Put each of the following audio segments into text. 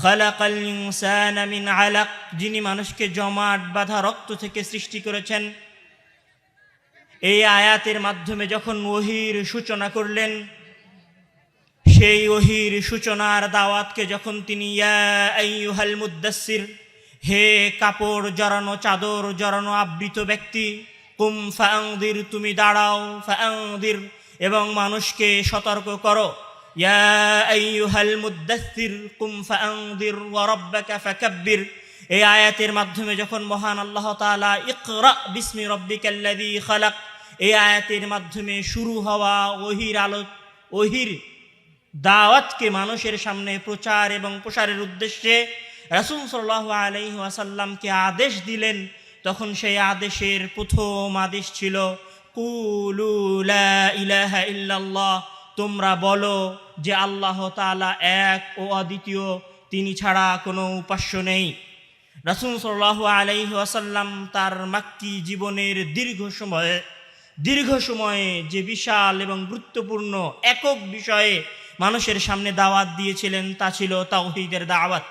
খালাকাল ইনসানা মিন আলাক, যিনি মানুষকে জমাট বাঁধা রক্ত থেকে সৃষ্টি করেছেন। এই আয়াতের মাধ্যমে যখন ওহির সূচনা করলেন, সেই ওহির সূচনার দাওয়াতকে যখন তিনি, ইয়া আইয়ুহাল মুদ্দাসসির হে কাপড় জড়ানো, চাদর জড়ানো আবৃত ব্যক্তি, কুম ফাংদির তুমি দাঁড়াও ফাংদির এবং মানুষকে সতর্ক করো। আইয়ুহাল মুদ্দাসসির কুম ফাংদির ওয়া রাব্বাকা ফাকাব্বির এই আয়াতের মাধ্যমে যখন মহান আল্লাহ তাআলা ইকরা বিসমি রব্বিকাল্লাযী খালাক, এই আয়াতের মাধ্যমে শুরু হওয়া ওহির আলো, ওহির দাওয়াতকে মানুষের সামনে প্রচার এবং প্রসারের উদ্দেশ্যে রাসুল সাল্লাহ আলহি ওয়াসাল্লামকে আদেশ দিলেন। তখন সেই আদেশের প্রথম আদেশ ছিল, কুলু ইলাহা ইল্লাল্লাহ, তোমরা বলো যে আল্লাহ তাআলা এক ও অদ্বিতীয়, তিনি ছাড়া কোনো উপাস্য নেই। রাসুল সাল্লাহ আলাইহি ওয়াসাল্লাম তার মাক্কি জীবনের দীর্ঘ সময়ে দীর্ঘ সময়ে যে বিশাল এবং গুরুত্বপূর্ণ একক বিষয়ে মানুষের সামনে দাওয়াত দিয়েছিলেন, তা ছিল তাওহিদের দাওয়াত।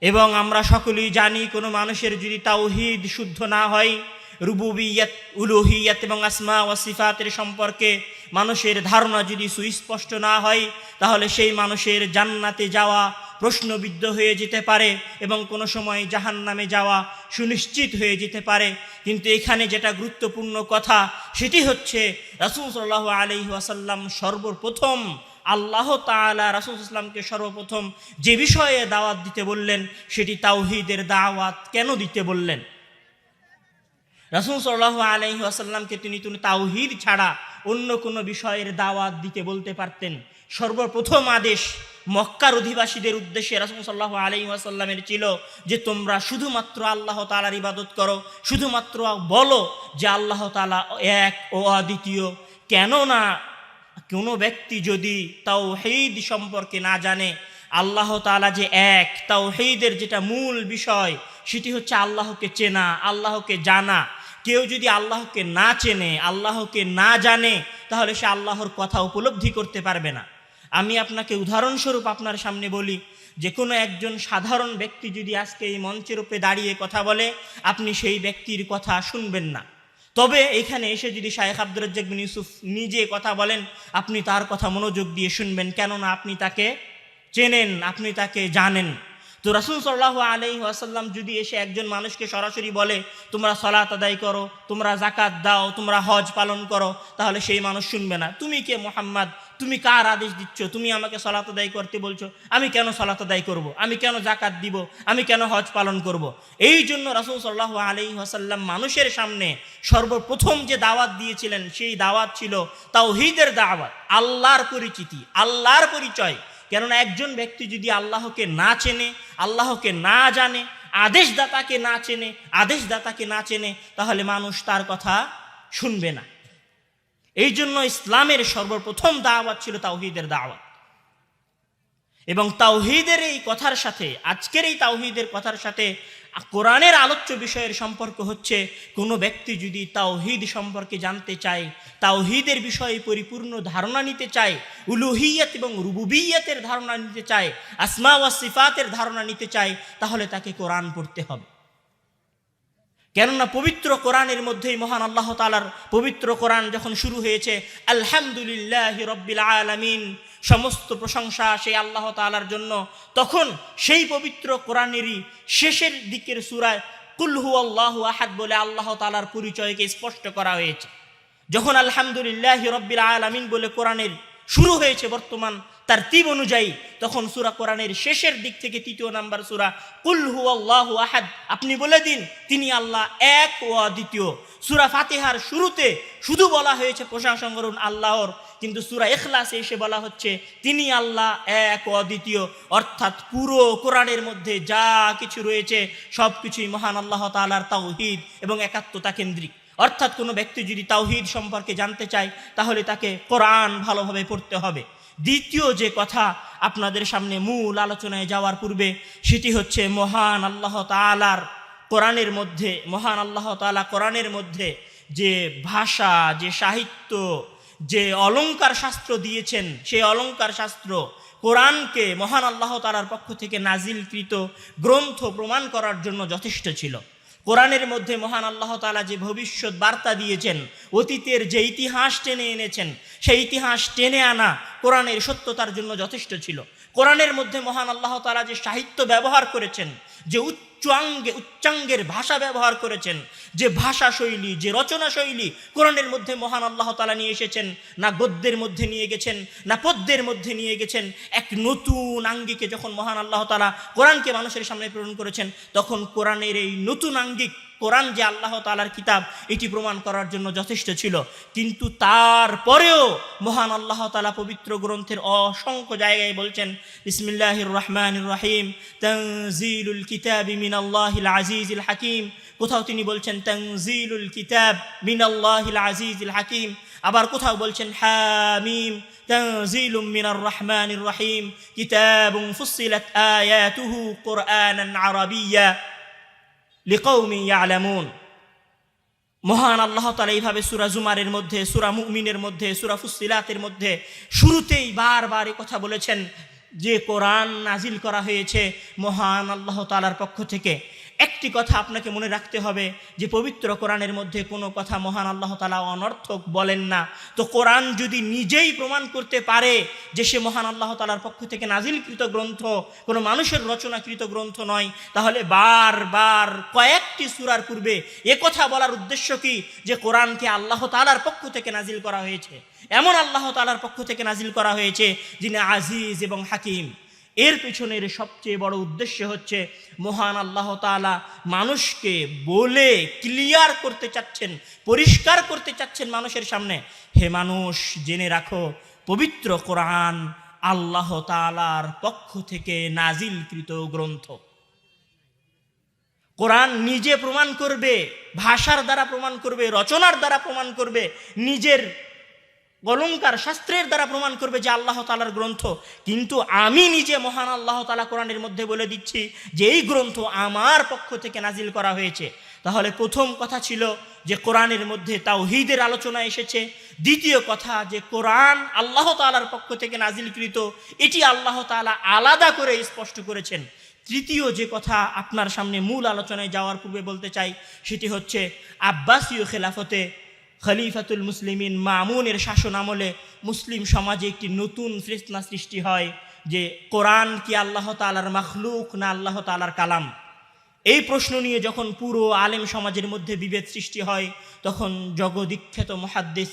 এবং আমরা সকলেই জানি, কোনো মানুষের যদি তাওহিদ শুদ্ধ না হয়, রুবুবিয়াত, উলুহিয়াত এবং আসমা ওয়াসিফাতের সম্পর্কে মানুষের ধারণা যদি সুস্পষ্ট না হয়, তাহলে সেই মানুষের জান্নাতে যাওয়া প্রশ্নবিদ্ধ হয়ে যেতে পারে এবং কোনো সময় জাহান নামে যাওয়া সুনিশ্চিত হয়ে যেতে পারে। কিন্তু এখানে যেটা গুরুত্বপূর্ণ কথা, সেটি হচ্ছে রাসুল সাল্লাহ আলহি ওয়াসাল্লাম সর্বপ্রথম আল্লাহ তালা রাসুল ইসলামকে সর্বপ্রথম যে বিষয়ে দাওয়াত দিতে বললেন, সেটি তাওহিদের দাওয়াত কেন দিতে বললেন? রাসুল সাল্লাহ আলহি আসাল্লামকে তিনি তিনি তাওহিদ ছাড়া অন্য কোনো বিষয়ের দাওয়াত দিতে বলতে পারতেন। সর্বপ্রথম আদেশ মক্কার অধিবাসীদের উদ্দেশ্যে রাসুল সাল্লাহ আলহি আসাল্লামের ছিল যে, তোমরা শুধুমাত্র আল্লাহ তালার ইবাদত করো, শুধুমাত্র বলো যে, আল্লাহ তালা এক ও অদ্বিতীয়। কেননা কোনো ব্যক্তি যদি তাও হেদ সম্পর্কে না জানে, আল্লাহ তালা যে এক তাও হেদের যেটা মূল বিষয়, সেটি হচ্ছে আল্লাহকে চেনা, আল্লাহকে জানা। কেউ যদি আল্লাহকে না চেনে, আল্লাহকে না জানে, তাহলে সে আল্লাহর কথা উপলব্ধি করতে পারবে না। আমি আপনাকে উদাহরণস্বরূপ আপনার সামনে বলি, যে কোনো একজন সাধারণ ব্যক্তি যদি আজকে এই মঞ্চের উপরে দাঁড়িয়ে কথা বলে, আপনি সেই ব্যক্তির কথা শুনবেন না। তবে এখানে এসে যদি শায়েখ আব্দুর রাজ্জাক বিন ইউসুফ নিজে কথা বলেন, আপনি তার কথা মনোযোগ দিয়ে শুনবেন, কেননা আপনি তাকে চেনেন, আপনি তাকে জানেন। তো রাসুল সাল্লাহ আলহি আসাল্লাম যদি এসে একজন মানুষকে সরাসরি বলে, তোমরা সলাত আদায় করো, তোমরা জাকাত দাও, তোমরা হজ পালন করো, তাহলে সেই মানুষ শুনবে না। তুমি কে মোহাম্মদ? তুমি কার আদেশ দিচ্ছ? তুমি আমাকে সলাত আদায় করতে বলছো? আমি কেন সলাত আদায় করব। আমি কেন জাকাত দিব? আমি কেন হজ পালন করব। এই জন্য রাসুল সাল্লাহ আলি আসাল্লাম মানুষের সামনে সর্বপ্রথম যে দাওয়াত দিয়েছিলেন, সেই দাওয়াত ছিল তাও হিদের দাওয়াত, আল্লাহর পরিচিতি, আল্লাহর পরিচয়। কেননা একজন ব্যক্তি যদি আল্লাহকে না চেনে, আল্লাহকে না জানে, আদেশদাতাকে না চেনে, আদেশদাতাকে না চেনে, তাহলে মানুষ তার কথা শুনবে না। এই জন্য ইসলামের সর্বপ্রথম দাওয়াত ছিল তাওহিদের দাওয়াত। এবং তাওহিদের এই কথার সাথে, আজকের এই তাওহিদের কথার সাথে কোরআনের আলোচ্য বিষয়ের সম্পর্ক হচ্ছে, কোনো ব্যক্তি যদি তাওহিদ সম্পর্কে জানতে চায়, তাওহিদের বিষয়ে পরিপূর্ণ ধারণা নিতে চায়, উলুহিয়াত এবং রুবুবিয়াতের ধারণা নিতে চায়, আসমা ওয়া সিফাতের ধারণা নিতে চায়, তাহলে তাকে কোরআন পড়তে হবে। কেননা পবিত্র কোরআনের মধ্যেই মহান আল্লাহ তালার পবিত্র কোরআন যখন শুরু হয়েছে, আলহামদুলিল্লাহ রব্বিল আলমিন সমস্ত প্রশংসা সেই আল্লাহ তালার জন্য। তখন সেই পবিত্র কোরআনেরই শেষের দিকের সুরায় কুলহু আল্লাহ আহাদ বলে আল্লাহ তালার পরিচয়কে স্পষ্ট করা হয়েছে। যখন আলহামদুলিল্লাহ রব্বিল আলমিন বলে কোরআনের শুরু হয়েছে বর্তমান তার তীব অনুযায়ী, তখন সুরা কোরআনের শেষের দিক থেকে তৃতীয় নাম্বার সুরা কুলহু আল্লাহ আহাদ, আপনি বলে দিন, তিনি আল্লাহ এক ও দ্বিতীয় সুরা ফাতিহার শুরুতে শুধু বলা হয়েছে প্রশাসন করুন আল্লাহর কিন্তু সুরা এখলাসে এসে বলা হচ্ছে, তিনি আল্লাহ এক অদ্বিতীয়। অর্থাৎ পুরো কোরআনের মধ্যে যা কিছু রয়েছে সব কিছুই মহান আল্লাহ তালার তাওহিদ এবং একাত্মতা কেন্দ্রিক। অর্থাৎ কোনো ব্যক্তি যদি তাওহিদ সম্পর্কে জানতে চায়, তাহলে তাকে কোরআন ভালোভাবে পড়তে হবে। দ্বিতীয় যে কথা আপনাদের সামনে মূল আলোচনায় যাওয়ার পূর্বে, সেটি হচ্ছে মহান আল্লাহ তালার কোরআনের মধ্যে, মহান আল্লাহ তালা কোরআনের মধ্যে যে ভাষা, যে সাহিত্য যে অলঙ্কার শাস্ত্র দিয়েছেন, সেই অলঙ্কার শাস্ত্র কোরআনকে মহান আল্লাহ তালার পক্ষ থেকে নাজিলকৃত গ্রন্থ প্রমাণ করার জন্য যথেষ্ট ছিল। কোরআনের মধ্যে মহান আল্লাহ তালা যে ভবিষ্যৎ বার্তা দিয়েছেন, অতীতের যে ইতিহাস টেনে এনেছেন, সেই ইতিহাস টেনে আনা কোরআনের সত্যতার জন্য যথেষ্ট ছিল। কোরআনের মধ্যে মহান আল্লাহ তালা যে সাহিত্য ব্যবহার করেছেন, যে উচ্চাঙ্গে, উচ্চাঙ্গের ভাষা ব্যবহার করেছেন। যে ভাষা শৈলী, যে রচনা শৈলী কোরআনের মধ্যে মহান আল্লাহ তালা নিয়ে এসেছেন, না গদ্যের মধ্যে নিয়ে গেছেন, না পদ্যের মধ্যে নিয়ে গেছেন, এক নতুন আঙ্গিকে যখন মহান আল্লাহ তালা কোরআনকে মানুষের সামনে প্রেরণ করেছেন, তখন কোরআনের এই নতুন আঙ্গিক, কোরআন যে আল্লাহ তালার কিতাব, এটি প্রমাণ করার জন্য যথেষ্ট ছিল। কিন্তু তারপরেও মহান আল্লাহ তালা পবিত্র গ্রন্থের অসংখ্য জায়গায় বলছেন ইসমিল্লাহির রহমান রাহিম, তনজিলুল কিতাব মিন আল্লাহিল আজিজুল হাকিম কোথাও তিনি বলছেন তনজিলুল কিতাব মিন আল্লাহিল আজিজুল হাকিম আবার কোথাও বলছেন হামিম تنزيل من الرحمن الرحيم كتاب فصلت آياته قرآنا عربيا লিকৌমি ইয়ালামুন মহান আল্লাহ তালা এইভাবে সুরা জুমারের মধ্যে সুরা মুমিনের মধ্যে সুরা ফুসিলাতের মধ্যে শুরুতেই বারবার এ কথা বলেছেন যে কোরআন নাজিল করা হয়েছে মহান আল্লাহ তালার পক্ষ থেকে একটি কথা আপনাকে মনে রাখতে হবে যে পবিত্র কোরআনের মধ্যে কোনো কথা মহান আল্লাহ তালা অনর্থক বলেন না। তো কোরআন যদি নিজেই প্রমাণ করতে পারে যে সে মহান আল্লাহ তালার পক্ষ থেকে নাজিলকৃত গ্রন্থ, কোনো মানুষের রচনাকৃত গ্রন্থ নয়, তাহলে বারবার কয়েকটি সুরার পূর্বে এ কথা বলার উদ্দেশ্য কি? যে কোরআনকে আল্লাহ তালার পক্ষ থেকে নাজিল করা হয়েছে। এমন আল্লাহ তালার পক্ষ থেকে নাজিল করা হয়েছে যিনি আজিজ এবং হাকিম। এর পেছনের সবচেয়ে বড় উদ্দেশ্য হচ্ছে, মহান আল্লাহ তালা মানুষকে বলে ক্লিয়ার করতে চাচ্ছেন, পরিষ্কার করতে চাচ্ছেন মানুষের সামনে। হে মানুষ, জেনে রাখো, পবিত্র কোরআন আল্লাহ তালার পক্ষ থেকে নাজিলকৃত গ্রন্থ। কোরআন নিজে প্রমাণ করবে, ভাষার দ্বারা প্রমাণ করবে, রচনার দ্বারা প্রমাণ করবে, নিজের অলঙ্কার শাস্ত্রের দ্বারা প্রমাণ করবে যে আল্লাহ তালার গ্রন্থ। কিন্তু আমি নিজে মহান আল্লাহ তালা কোরআনের মধ্যে বলে দিচ্ছি যে এই গ্রন্থ আমার পক্ষ থেকে নাজিল করা হয়েছে। তাহলে প্রথম কথা ছিল যে কোরআনের মধ্যে তাওহিদের আলোচনা এসেছে। দ্বিতীয় কথা যে কোরআন আল্লাহ তালার পক্ষ থেকে নাজিলকৃত, এটি আল্লাহ তালা আলাদা করে স্পষ্ট করেছেন। তৃতীয় যে কথা আপনার সামনে মূল আলোচনায় যাওয়ার পূর্বে বলতে চাই, সেটি হচ্ছে আব্বাসীয় খেলাফতে খলিফাতুল মুসলিমিন মামুনের শাসন আমলে মুসলিম সমাজে একটি নতুন ফেসনা সৃষ্টি হয় যে কোরআন কি আল্লাহ তালার মখলুক না আল্লাহ তালার কালাম? এই প্রশ্ন নিয়ে যখন পুরো আলেম সমাজের মধ্যে বিভেদ সৃষ্টি হয়, তখন জগদীক্ষেত মহাদ্দিস,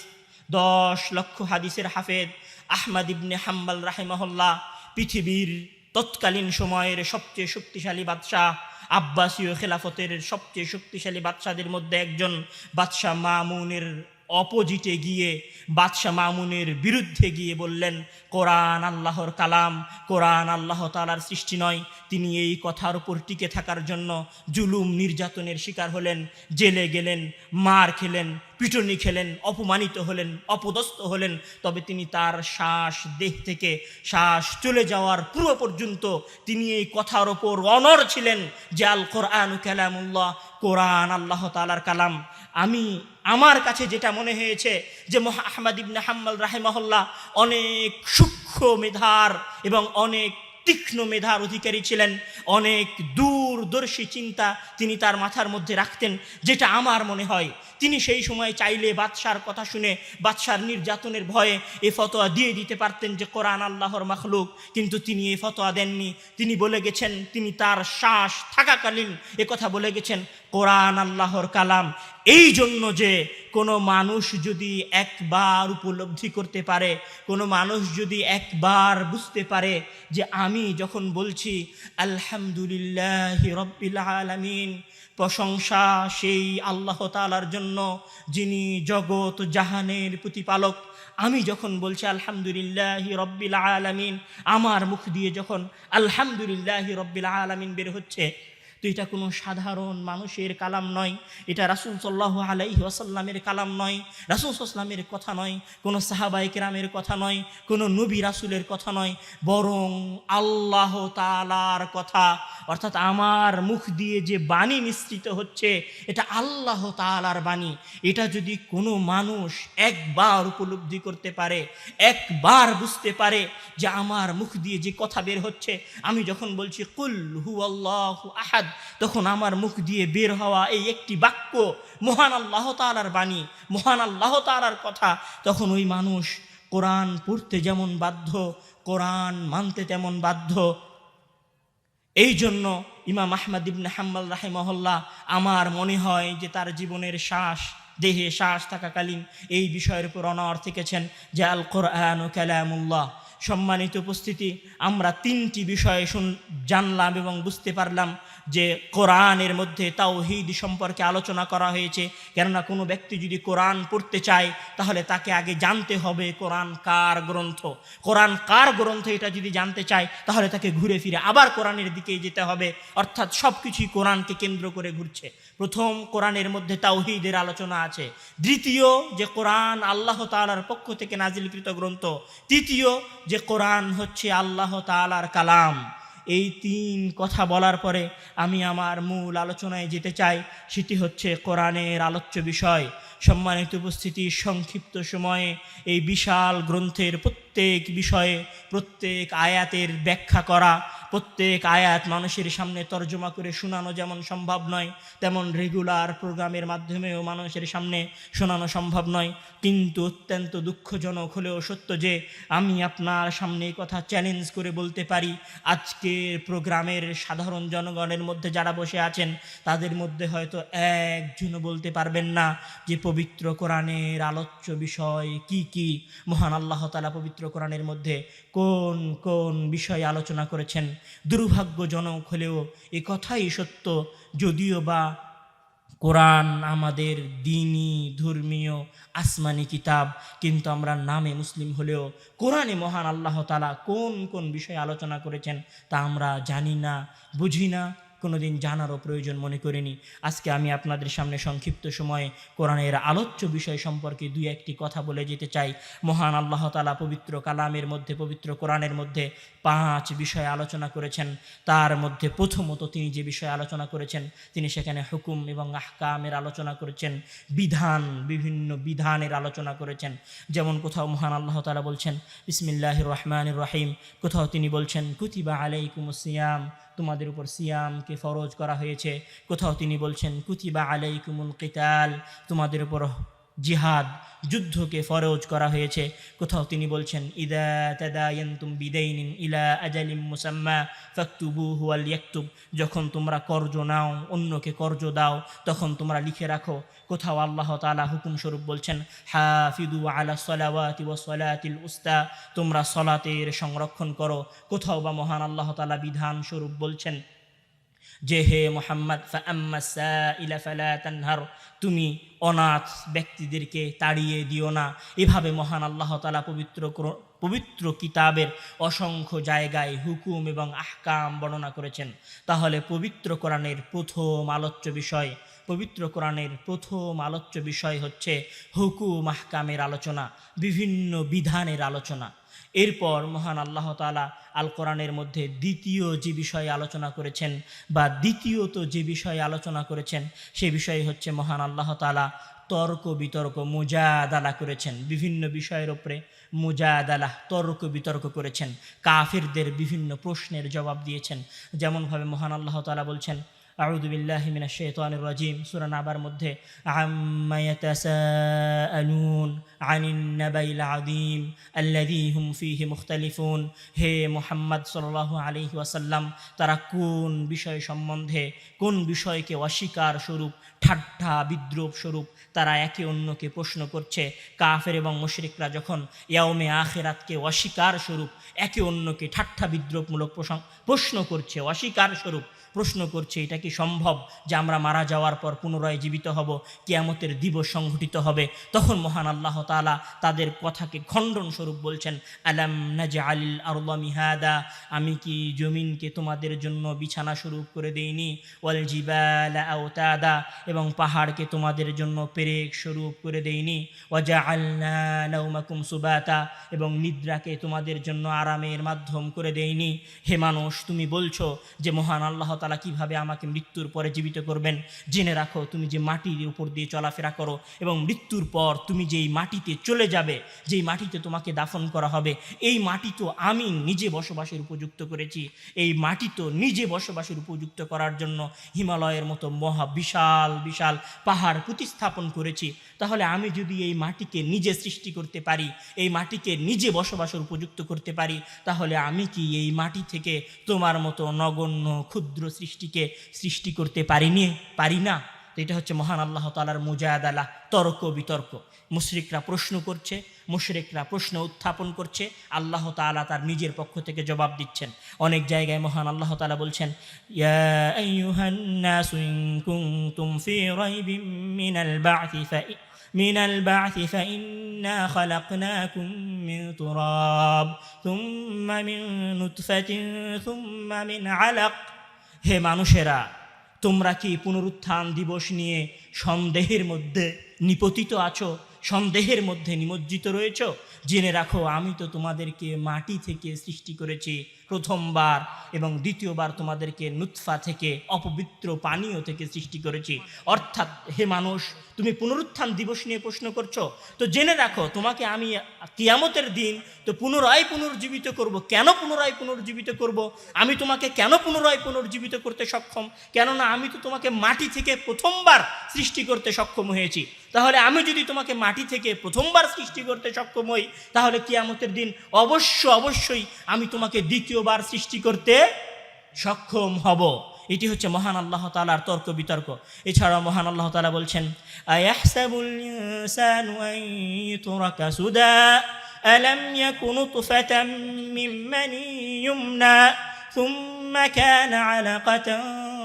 দশ লক্ষ হাদিসের হাফেদ আহমাদ ইবনে হাম্বাল রাহেমহল্লা পৃথিবীর তৎকালীন সময়ের সবচেয়ে শক্তিশালী বাদশাহ আব্বাসীয় খেলাফতের সবচেয়ে শক্তিশালী বাদশাদের মধ্যে একজন বাদশাহ মামুনের অপোজিটে গিয়ে বাদশাহ মামুনের বিরুদ্ধে গিয়ে বললেন, কোরআন আল্লাহর কালাম, কোরআন আল্লাহ তালার সৃষ্টি নয়। তিনি এই কথার উপর টিকে থাকার জন্য জুলুম নির্যাতনের শিকার হলেন, জেলে গেলেন, মার খেলেন, পিটনি খেলেন, অপমানিত হলেন, অপদস্থ হলেন। তবে তিনি তার শ্বাস দেহ থেকে, শ্বাস চলে যাওয়ার পুরো পর্যন্ত তিনি এই কথার ওপর অনর ছিলেন যে আল কোরআন কালামুল্লাহ, কোরআন আল্লাহ তালার কালাম। আমি আমার কাছে যেটা মনে হয়েছে যে মহা আহমদ ইবনে হাম্মাল রাহেমহল্লা অনেক সূক্ষ্ম মেধার এবং অনেক তীক্ষ্ণ মেধার অধিকারী ছিলেন, অনেক দূরদর্শী চিন্তা তিনি তার মাথার মধ্যে রাখতেন, যেটা আমার মনে হয় তিনি সেই সময় চাইলে বাদশার কথা শুনে বাদশার নির্যাতনের ভয়ে এ ফতোয়া দিয়ে দিতে পারতেন যে কোরআন আল্লাহর মাখলুক। কিন্তু তিনি এই ফতোয়া দেননি। তিনি বলে গেছেন, তিনি তার শ্বাস থাকাকালীন এ কথা বলে গেছেন, কোরআন আল্লাহর কালাম। এই জন্য যে কোনো মানুষ যদি একবার উপলব্ধি করতে পারে, কোনো মানুষ যদি একবার বুঝতে পারে যে আমি যখন বলছি, আলহামদুলিল্লাহ রব্বিল আলামিন প্রশংসা সেই আল্লাহ তালার জন্য যিনি জগৎ জাহানের প্রতিপালক, আমি যখন বলছি আলহামদুলিল্লাহ রব্বিল আলামিন, আমার মুখ দিয়ে যখন আলহামদুলিল্লাহ রব্বিল আলামিন বের হচ্ছে তো এটা কোনো সাধারণ মানুষের কালাম নয়। এটা রাসুল সাল্লাহ আলাইহি ওয়াসাল্লামের কালাম নয়। রাসুল সাল্লামের কথা নয়। কোনো সাহাবাই কেরামের কথা নয়। কোনো নবী রাসুলের কথা নয়। বরং আল্লাহ তালার কথা। অর্থাৎ আমার মুখ দিয়ে যে বাণী মিশ্রিত হচ্ছে, এটা আল্লাহ তালার বাণী। এটা যদি কোনো মানুষ একবার উপলব্ধি করতে পারে, একবার বুঝতে পারে যে আমার মুখ দিয়ে যে কথা বের হচ্ছে, আমি যখন বলছি, কুল হু আল্লাহ আহাদ তখন আমার মুখ দিয়ে বের হওয়া এই একটি বাক্য, মহান আল্লাহ তালার বাণী, মহান আল্লাহ তালার কথা, তখন ওই মানুষ কোরআন পড়তে যেমন বাধ্য, কোরআন মানতে তেমন বাধ্য। এই জন্য ইমাম আহমদ ইবনে হাম্মাল রাহেমহল্লা আমার মনে হয় যে তার জীবনের শ্বাস, দেহে শ্বাস থাকাকালীন এই বিষয়ের উপর অনর থেকেছেন যে আল কোরআন ও কালামুল্লাহ। সম্মানিত উপস্থিতি, আমরা তিনটি বিষয়ে শুন, জানলাম এবং বুঝতে পারলাম যে কোরআনের মধ্যে তাও তাওহিদ সম্পর্কে আলোচনা করা হয়েছে। কেননা কোনো ব্যক্তি যদি কোরআন পড়তে চায়, তাহলে তাকে আগে জানতে হবে কোরআন কার গ্রন্থ। কোরআন কার গ্রন্থ এটা যদি জানতে চায়, তাহলে তাকে ঘুরে ফিরে আবার কোরআনের দিকেই যেতে হবে। অর্থাৎ সব কিছুই কোরআনকে কেন্দ্র করে ঘুরছে। প্রথম কোরআনের মধ্যে তাওহিদের আলোচনা আছে। দ্বিতীয় যে কোরআন আল্লাহ তালার পক্ষ থেকে নাজিলকৃত গ্রন্থ। তৃতীয় যে কোরআন হচ্ছে আল্লাহ তালার কালাম। এই তিন কথা বলার পরে আমি আমার মূল আলোচনায় যেতে চাই, সেটি হচ্ছে কোরআনের আলোচ্য বিষয়। সম্মানিত উপস্থিতি, সংক্ষিপ্ত সময়ে এই বিশাল গ্রন্থের প্রত্যেক বিষয়ে, প্রত্যেক আয়াতের ব্যাখ্যা করা। প্রত্যেক আয়াত মানুষের সামনে তর্জমা করে শোনানো যেমন সম্ভব নয়, তেমন রেগুলার প্রোগ্রামের মাধ্যমেও মানুষের সামনে শোনানো সম্ভব নয়। কিন্তু অত্যন্ত দুঃখজনক হলেও সত্য যে, আমি আপনার সামনে কথা চ্যালেঞ্জ করে বলতে পারি, আজকের প্রোগ্রামের সাধারণ জনগণের মধ্যে যারা বসে আছেন, তাদের মধ্যে হয়তো একজনও বলতে পারবেন না যে, পবিত্র কোরআনের আলোচ্য বিষয় কি কি? মহান আল্লাহ তালা পবিত্র কোরআনের মধ্যে কোন কোন বিষয়ে আলোচনা করেছেন? দুর্ভাগ্যজনক হলেও এ কথাই সত্য। যদিও বা কোরআন আমাদের দিনই ধর্মীয়, আসমানি কিতাব, কিন্তু আমরা নামে মুসলিম হলেও কোরআনে মহান আল্লাহ তালা কোন কোন বিষয়ে আলোচনা করেছেন তা আমরা জানি না, বুঝি না। কোনোদিন জানারও প্রয়োজন মনে করিনি। আজকে আমি আপনাদের সামনে সংক্ষিপ্ত সময়ে কোরআনের আলোচ্য বিষয় সম্পর্কে দুই একটি কথা বলে যেতে চাই। মহান আল্লাহ তালা পবিত্র কালামের মধ্যে, পবিত্র কোরআনের মধ্যে পাঁচ বিষয়ে আলোচনা করেছেন। তার মধ্যে প্রথমত তিনি যে বিষয়ে আলোচনা করেছেন, তিনি সেখানে হুকুম এবং আহকামের আলোচনা করেছেন, বিধান, বিভিন্ন বিধানের আলোচনা করেছেন। যেমন কোথাও মহান আল্লাহ তালা বলছেন বিসমিল্লাহ রহমান রহিম কোথাও তিনি বলছেন, কুতিবা আলাইকুম সিয়াম তোমাদের উপর সিয়ামকে ফরজ করা হয়েছে। কোথাও তিনি বলছেন, কুতিবা আলাইকুমুল কিতাল তোমাদের উপর জিহাদ যুদ্ধকে ফরজ করা হয়েছে। কোথাও তিনি বলছেন, ইদা তাদায়ান্তুম বিদাইনিন ইলা আজালিম মুসাম্মা ফাকতুবু হুয়াল যখন তোমরা কর্জ নাও, অন্যকে কর্জ দাও, তখন তোমরা লিখে রাখো। কোথাও আল্লাহ তালা হুকুম স্বরূপ বলছেন হাফিদু আলা সলাওয়াতি উস্তা তোমরা সলাতের সংরক্ষণ করো। কোথাও বা মহান আল্লাহ তাআলা বিধান স্বরূপ বলছেন যে হে মোহাম্মদ তানহার, তুমি অনাথ ব্যক্তিদেরকে তাড়িয়ে দিও না। এভাবে মহান আল্লাহ তালা পবিত্র পবিত্র কিতাবের অসংখ্য জায়গায় হুকুম এবং আহকাম বর্ণনা করেছেন। তাহলে পবিত্র কোরআনের প্রথম আলোচ্য বিষয়, পবিত্র কোরআনের প্রথম আলোচ্য বিষয় হচ্ছে হুকুম আহকামের আলোচনা, বিভিন্ন বিধানের আলোচনা। এরপর মহান আল্লাহ তালা আল কোরআনের মধ্যে দ্বিতীয় যে বিষয়ে আলোচনা করেছেন বা দ্বিতীয়ত যে বিষয়ে আলোচনা করেছেন, সে বিষয় হচ্ছে মহান আল্লাহ তালা তর্ক বিতর্ক মুজাদালা করেছেন। বিভিন্ন বিষয়ের ওপরে মোজাদালা, তর্ক বিতর্ক করেছেন। কাফিরদের বিভিন্ন প্রশ্নের জবাব দিয়েছেন। যেমনভাবে মহান আল্লাহ তালা বলছেন আউদুবিল্লাহ মিনা শেতান রাজিম। সুরা নাবার মধ্যে আমায়াতাসাআলুন আনিন নাবাইল আদিম আল্লাযী হুম ফীহি মুখতালিফুন। হে মুহাম্মদ সাল্লাল্লাহু আলাইহি ওয়াসাল্লাম, তারা কোন বিষয় সম্বন্ধে, কোন বিষয়কে অস্বীকার স্বরূপ, ঠাট্টা, বিদ্রোপ স্বরূপ, তারা একে অন্যকে প্রশ্ন করছে। কাফের এবং মুশরিকরা যখন ইয়াউমে আখেরাতকে অস্বীকার স্বরূপ, একে অন্যকে ঠাট্টা, বিদ্রোপমূলক প্রশ্ন করছে অস্বীকার স্বরূপ প্রশ্ন করছে, এটা কি সম্ভব যে আমরা মারা যাওয়ার পর পুনরায় জীবিত হব? কিয়ামতের দিবস সংঘটিত হবে। তখন মহান আল্লাহ তাআলা তাদের কথাকে খণ্ডন স্বরূপ বলছেন, আলাম নাজা আলিল আরদা মিহাদা? আমি কি জমিনকে তোমাদের জন্য বিছানা স্বরূপ করে দেইনি? ওয়াল জিবালা এবং পাহাড়কে তোমাদের জন্য পেরেক স্বরূপ করে দেইনি? ওয়াজা আল্লা নাউমাকুম সুবাতা? এবং নিদ্রাকে তোমাদের জন্য আরামের মাধ্যম করে দেইনি? হে মানুষ, তুমি বলছো যে মহান আল্লাহ তালা কীভাবে আমাকে মৃত্যুর পরে জীবিত করবেন? জেনে রাখো, তুমি যে মাটির উপর দিয়ে চলাফেরা করো এবং মৃত্যুর পর তুমি যেই মাটিতে চলে যাবে, যেই মাটিতে তোমাকে দাফন করা হবে, এই মাটি তো আমি নিজে বসবাসের উপযুক্ত করেছি। এই মাটি তো নিজে বসবাসের উপযুক্ত করার জন্য হিমালয়ের মতো মহা বিশাল বিশাল পাহাড় প্রতিস্থাপন করেছি। তাহলে আমি যদি এই মাটিকে নিজে সৃষ্টি করতে পারি, এই মাটিকে নিজে বসবাসের উপযুক্ত করতে পারি, তাহলে আমি কি এই মাটি থেকে তোমার মতো নগণ্য, ক্ষুদ্র সৃষ্টিকে সৃষ্টি করতে পারিনি পারি না তো এটা হচ্ছে মহান আল্লাহ তালার মুজায়াদালা তর্ক বিতর্ক মুশরিকরা প্রশ্ন করছে মুশরিকরা প্রশ্ন উত্থাপন করছে আল্লাহ তাআলা তার নিজের পক্ষ থেকে জবাব দিচ্ছেন অনেক জায়গায় মহান আল্লাহ তাআলা বলছেন ইয়া আইয়ুহান নাসু ইন কুনতুম ফি রাইবিম মিনাল বা'থি ফা من البعث فإنا خلقناكم من تراب ثم من نطفة ثم من علق হে মানুষেরা, তোমরা কি পুনরুত্থান দিবস নিয়ে সন্দেহের মধ্যে নিপতিত আছো? সন্দেহের মধ্যে নিমজ্জিত রয়েছ? জেনে রাখো, আমি তো তোমাদেরকে মাটি থেকে সৃষ্টি করেছি। প্রথমবার এবং দ্বিতীয়বার তোমাদেরকে নুৎফা থেকে অপবিত্র পানীয় থেকে সৃষ্টি করেছি। অর্থাৎ, হে মানুষ, তুমি পুনরুত্থান দিবস নিয়ে প্রশ্ন করছ? তো জেনে রাখো, তোমাকে আমি কিয়ামতের দিন তো পুনরায় পুনর্জীবিত করব। কেন পুনরায় পুনর্জীবিত করব? আমি তোমাকে কেন পুনরায় পুনর্জীবিত করতে সক্ষম? কেননা আমি তো তোমাকে মাটি থেকে প্রথমবার সৃষ্টি করতে সক্ষম হয়েছি। তাহলে আমি যদি তোমাকে মাটি থেকে প্রথমবার সৃষ্টি করতে সক্ষম হই, তাহলে কিয়ামতের দিন অবশ্য অবশ্যই আমি তোমাকে দ্বিতীয়বার সৃষ্টি করতে সক্ষম হব এটি হচ্ছে মহান আল্লাহ তালার তর্ক বিতর্ক এছাড়াও মহান আল্লাহ তালা বলছেন আয়াহসাবুল ইনসানু আন ইউতরাকা সুদা আলাম ইয়াকু নুতফাতাম মিন মানি ইউমনা ثم كان علقة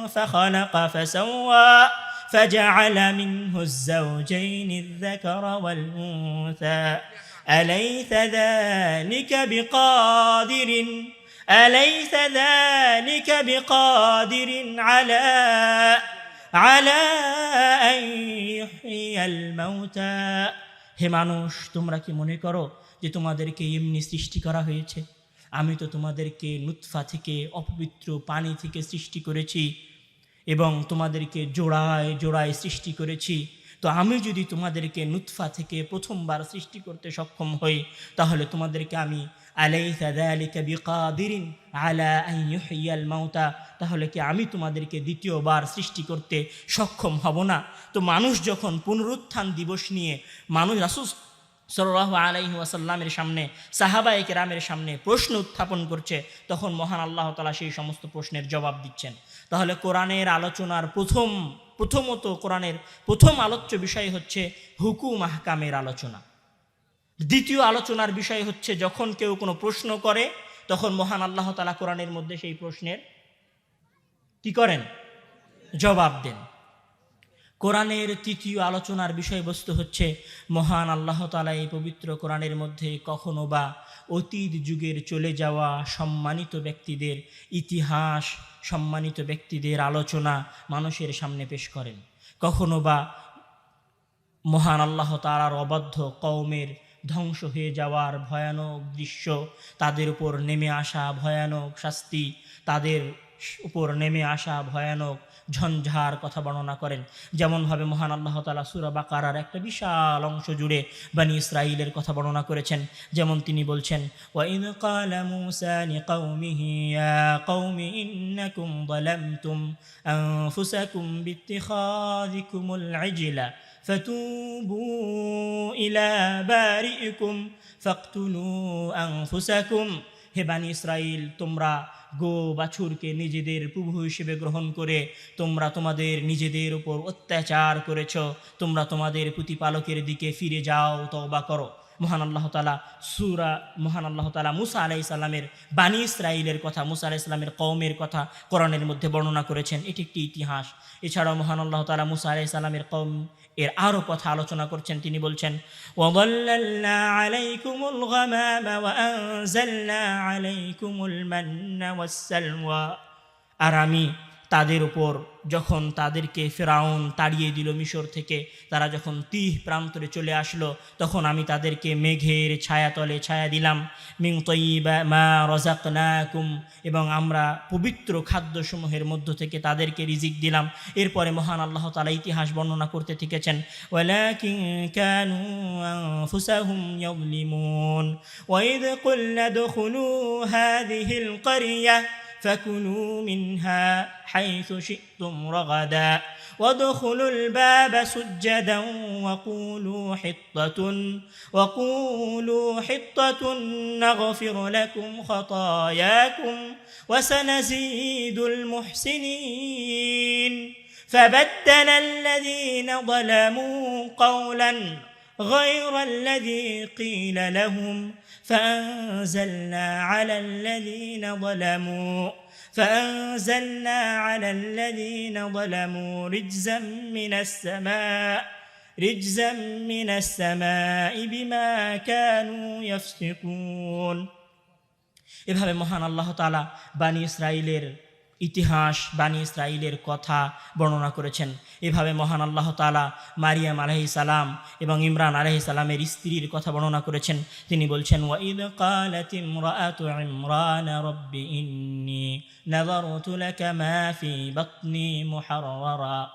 فخلق فسوى فجعل منه الزوجين الذكر والأنثى أليس ذلك بقادر أليس ذلك بقادر على على أن يحيي الموتى হে মানুষ তোমরা কি মনে করো যে তোমাদেরকে এমনি সৃষ্টি করা হয়েছে আমি তো তোমাদেরকে নুৎফা থেকে অপবিত্র পানি থেকে সৃষ্টি করেছি এবং তোমাদেরকে জোড়ায় জোড়ায় সৃষ্টি করেছি তো আমি যদি তোমাদেরকে নুৎফা থেকে প্রথমবার সৃষ্টি করতে সক্ষম হই তাহলে তোমাদেরকে আমি যালিকা বিকাদিরিন আলা তাহলে কি আমি তোমাদেরকে দ্বিতীয়বার সৃষ্টি করতে সক্ষম হব না? তো মানুষ যখন পুনরুত্থান দিবস নিয়ে মানুষ রাসূল সাল্লাহ আলাইহি সামনে, সাহাবায়ে কেরামের সামনে প্রশ্ন উত্থাপন করছে, তখন মহান আল্লাহ তালা সেই সমস্ত প্রশ্নের জবাব দিচ্ছেন। তাহলে কোরআনের আলোচনার প্রথম, প্রথমত কোরআনের প্রথম আলোচ্য বিষয় হচ্ছে হুকুম আহকামের আলোচনা। দ্বিতীয় আলোচনার বিষয় হচ্ছে যখন কেউ কোনো প্রশ্ন করে, তখন মহান আল্লাহ তালা কোরআনের মধ্যে সেই প্রশ্নের কি করেন? জবাব দেন। কোরআনের তৃতীয় আলোচনার বিষয়বস্তু হচ্ছে, মহান আল্লাহ তালা এই পবিত্র কোরআনের মধ্যে কখনো বা অতীত যুগের চলে যাওয়া সম্মানিত ব্যক্তিদের ইতিহাস, সম্মানিত ব্যক্তিদের আলোচনা মানুষের সামনে পেশ করেন। কখনো বা মহান আল্লাহ তালার অবাধ্য কওমের ধ্বংস হয়ে যাওয়ার ভয়ানক দৃশ্য তাদের উপর নেমে আসা ভয়ানক শাস্তি তাদের উপর নেমে আসা ভয়ানক ঝঞ্ঝার কথা বর্ণনা করেন যেমনভাবে মহান আল্লাহ তালা সুরা বাকারার একটা বিশাল অংশ জুড়ে বানি ইসরাইলের কথা বর্ণনা করেছেন যেমন তিনি বলছেন وَإِذْ قَالَ مُوسَى لِقَوْمِهِ يَا قَوْمِ إِنَّكُمْ ظَلَمْتُمْ أَنفُسَكُمْ بِاتِّخَاذِكُمُ الْعِجْلَ فَتُوبُوا إِلَى بَارِئِكُمْ فَاقْتُلُوا أَنفُسَكُمْ হে বানি ইসরাইল তোমরা গো বাছুরকে নিজেদের প্রভু হিসেবে গ্রহণ করে তোমরা তোমাদের নিজেদের উপর অত্যাচার করেছ তোমরা তোমাদের প্রতিপালকের দিকে ফিরে যাও তওবা করো মহান আল্লাহ তালা সুরা মহান আল্লাহ তালা মুসা আলাই সাল্লামের বানী ইসরাইলের কথা মুসা আলাই সাল্লামের কৌমের কথা কোরআনের মধ্যে বর্ণনা করেছেন এটি একটি ইতিহাস এছাড়াও মহান আল্লাহ তালা মুসা আলাই সাল্লামের কৌম এর আরও কথা আলোচনা করছেন তিনি বলছেন وَظَلَّلْنَا عَلَيْكُمُ الْغَمَامَ وَأَنزَلْنَا عَلَيْكُمُ الْمَنَّ وَالسَّلْوَى আর আমি তাদের উপর যখন তাদেরকে ফেরাউন তাড়িয়ে দিল মিশর থেকে, তারা যখন তিহ প্রান্তরে চলে আসলো, তখন আমি তাদেরকে মেঘের ছায়াতলে ছায়া দিলাম। মিং মা রজাকনাকুম এবং আমরা পবিত্র খাদ্যসমূহের মধ্য থেকে তাদেরকে রিজিক দিলাম। এরপরে মহান আল্লাহ তালা ইতিহাস বর্ণনা করতে থেকেছেন ওয়াইদ হাযিহিল ক্বরিয়া فكلوا منها حيث شئتم رغدا وادخلوا الباب سجدا وقولوا حطة وقولوا حطة نغفر لكم خطاياكم وسنزيد المحسنين. فبدل الذين ظلموا قولا غير الذي قيل لهم فأنزلنا على الذين ظلموا فأنزلنا على الذين ظلموا رجزا من السماء رجزا من السماء بما كانوا يفسقون এভাবে মহান আল্লাহ তালা বানী ইসরায়েলের ইতিহাস বানী ইসরায়েলের কথা বর্ণনা করেছেন এভাবে মহান আল্লাহ তালা মারিয়াম আলহি সালাম এবং ইমরান আলহি সালামের স্ত্রীর কথা বর্ণনা করেছেন তিনি বলছেন ওয়াইদ قالت امرأة عمران رب إني نظرت لك ما في بطني محررا